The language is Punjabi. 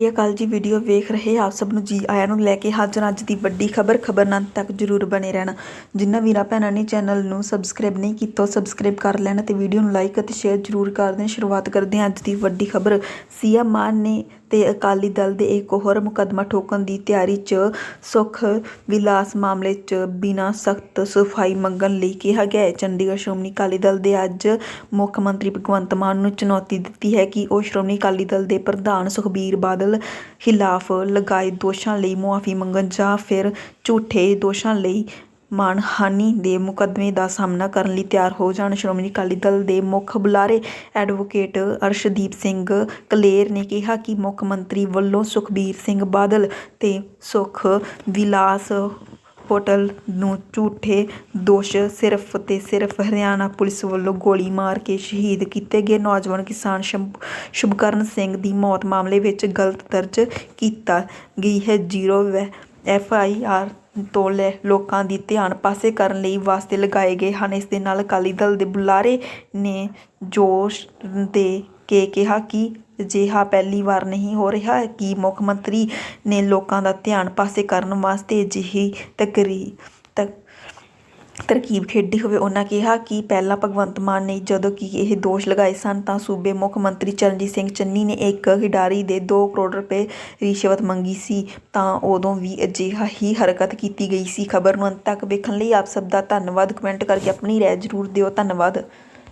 ਸ੍ਰੀ ਅਕਾਲ ਜੀ ਵੀਡੀਓ ਵੇਖ ਰਹੇ ਆਪ ਸਭ ਨੂੰ ਜੀ ਆਇਆਂ ਨੂੰ ਲੈ ਕੇ ਹਾਜ਼ਰ ਅੱਜ ਦੀ ਵੱਡੀ ਖਬਰ ਖਬਰ ਨਾਲ ਤੱਕ ਜਰੂਰ ਬਣੇ ਰਹਿਣਾ। ਜਿਨ੍ਹਾਂ ਵੀਰਾਂ ਭੈਣਾਂ ਨੇ ਚੈਨਲ ਨੂੰ ਸਬਸਕ੍ਰਾਈਬ ਨਹੀਂ ਕੀਤਾ ਸਬਸਕ੍ਰਾਈਬ ਕਰ ਲੈਣ ਤੇ ਵੀਡੀਓ ਨੂੰ ਲਾਈਕ ਅਤੇ ਸ਼ੇਅਰ ਜਰੂਰ ਕਰ ਦੇਣ। ਸ਼ੁਰੂਆਤ ਕਰਦੇ ਹਾਂ ਅੱਜ ਦੀ ਵੱਡੀ ਖਬਰ। ਸੀਐਮ ਮਾਨ ਨੇ ਤੇ ਅਕਾਲੀ ਦਲ ਦੇ ਇੱਕ ਹੋਰ ਮੁਕੱਦਮਾ ਠੋਕਣ ਦੀ ਤਿਆਰੀ 'ਚ ਸੁਖ ਵਿਲਾਸ ਮਾਮਲੇ 'ਚ ਬਿਨਾਂ ਸਖਤ ਸਫ਼ਾਈ ਮੰਗਣ ਲਈ ਕਿਹਾ ਗਿਆ ਹੈ। ਚੰਡੀਗੜ੍ਹ ਸ਼੍ਰੋਮਣੀ ਅਕਾਲੀ ਦਲ ਦੇ ਅੱਜ ਮੁੱਖ ਮੰਤਰੀ ਭਗਵੰਤ ਮਾਨ ਨੂੰ ਚੁਣੌਤੀ ਦਿੱਤੀ ਹੈ ਕਿ ਉਹ ਸ਼੍ਰੋਮਣੀ ਅਕਾਲੀ ਦਲ ਦੇ ਪ੍ਰਧਾਨ ਸੁਖਬੀਰ ਬਾਦਲ ਖਿਲਾਫ ਲਗਾਏ ਦੋਸ਼ਾਂ ਲਈ ਮੁਆਫੀ ਮੰਗਣ ਜਾਂ ਫਿਰ ਝੂਠੇ ਦੋਸ਼ਾਂ ਲਈ ਮਾਣਹਾਨੀ ਦੇ ਮੁਕੱਦਮੇ ਦਾ ਸਾਹਮਣਾ ਕਰਨ ਲਈ ਤਿਆਰ ਹੋ ਜਾਣ। ਸ਼੍ਰੋਮਣੀ ਅਕਾਲੀ ਦਲ ਦੇ ਮੁੱਖ ਬੁਲਾਰੇ ਐਡਵੋਕੇਟ ਅਰਸ਼ਦੀਪ ਸਿੰਘ ਕਲੇਰ ਨੇ ਕਿਹਾ ਕਿ ਮੁੱਖ ਮੰਤਰੀ ਵੱਲੋਂ ਸੁਖਬੀਰ ਸਿੰਘ ਬਾਦਲ ਤੇ ਸੁਖ ਵਿਲਾਸ ਹੋਟਲ ਨੂੰ ਝੂਠੇ ਦੋਸ਼ ਸਿਰਫ ਤੇ ਸਿਰਫ ਹਰਿਆਣਾ ਪੁਲਿਸ ਵੱਲੋਂ ਗੋਲੀ ਮਾਰ ਕੇ ਸ਼ਹੀਦ ਕੀਤੇ ਗਏ ਨੌਜਵਾਨ ਕਿਸਾਨ ਸ਼ੁਭਕਰਨ ਸਿੰਘ ਦੀ ਮੌਤ ਮਾਮਲੇ ਵਿੱਚ ਗਲਤ ਦਰਜ ਕੀਤਾ ਗਈ ਹੈ। ਜ਼ੀਰੋ ਐਫ ਆਈ ਆਰ ਤੋਂ ਲੈ ਲੋਕਾਂ ਦੀ ਧਿਆਨ ਪਾਸੇ ਕਰਨ ਲਈ ਵਾਸਤੇ ਲਗਾਏ ਗਏ ਹਨ। ਇਸ ਦੇ ਨਾਲ ਅਕਾਲੀ ਦਲ ਦੇ ਬੁਲਾਰੇ ਨੇ ਜੋਸ਼ ਦੇ ਕੇ ਕਿਹਾ ਕਿ ਅਜਿਹਾ ਪਹਿਲੀ ਵਾਰ ਨਹੀਂ ਹੋ ਰਿਹਾ ਕਿ ਮੁੱਖ ਮੰਤਰੀ ਨੇ ਲੋਕਾਂ ਦਾ ਧਿਆਨ ਪਾਸੇ ਕਰਨ ਵਾਸਤੇ ਅਜਿਹੀ ਤਕਰੀ ਤਕ ਤਰਕੀਬ ਖੇਡੀ ਹੋਵੇ, ਉਹਨਾਂ ਕਿਹਾ ਕਿ ਪਹਿਲਾਂ ਭਗਵੰਤ ਮਾਨ ਨੇ ਜਦੋਂ ਕਿ ਇਹ ਦੋਸ਼ ਲਗਾਏ ਸਨ, ਤਾਂ ਸੂਬੇ ਮੁੱਖ ਮੰਤਰੀ ਚਰਨਜੀਤ ਸਿੰਘ ਚੰਨੀ ਨੇ ਇੱਕ ਖਿਡਾਰੀ ਦੇ 2 ਕਰੋੜ ਰੁਪਏ ਰਿਸ਼ਵਤ ਮੰਗੀ ਸੀ, ਤਾਂ ਉਦੋਂ ਵੀ ਅਜਿਹਾ ਹੀ ਹਰਕਤ ਕੀਤੀ ਗਈ ਸੀ। ਖਬਰ ਨੂੰ ਅੰਤ ਤੱਕ ਵੇਖਣ ਲਈ ਆਪ ਸਭ ਦਾ ਧੰਨਵਾਦ। ਕਮੈਂਟ ਕਰਕੇ ਆਪਣੀ ਰਾਏ ਜ਼ਰੂਰ ਦਿਓ। ਧੰਨਵਾਦ।